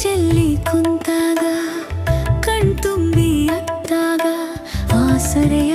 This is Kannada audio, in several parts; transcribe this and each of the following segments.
ಚೆಲ್ಲಿ ಕುಂತಾಗ ಕಣ್ತುಂಬಿ ಅತ್ತಾಗ ಆಸರೆಯ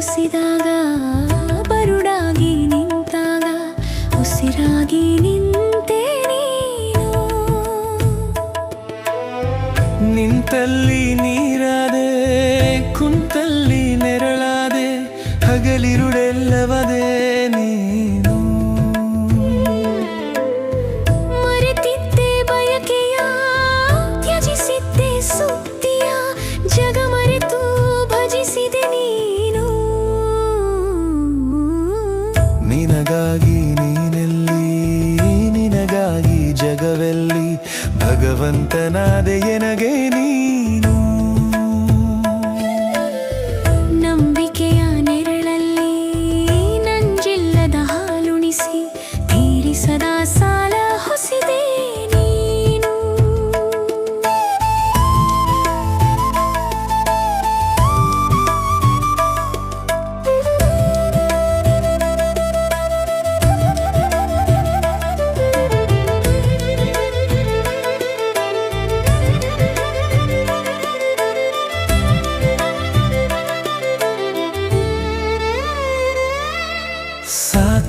ಕುಸಿದಾಗ ಬರುಡಾಗಿ ನಿಂತಾಗ ಉಸಿರಾಗಿ ನಿಂತೆ ನೀನು ನಿಂತಲ್ಲಿ ನೀರಾದೆ ಕುಂತಲ್ಲಿ ನಿನಗಾಗಿ ನೀನೆಲ್ಲಿ? ನಿನಗಾಗಿ ಜಗವೆಲ್ಲಿ? ಭಗವಂತನಾದೆ ಎನಗೆ ನೀನು.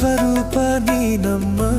స్వరూప నీ నమ్మ.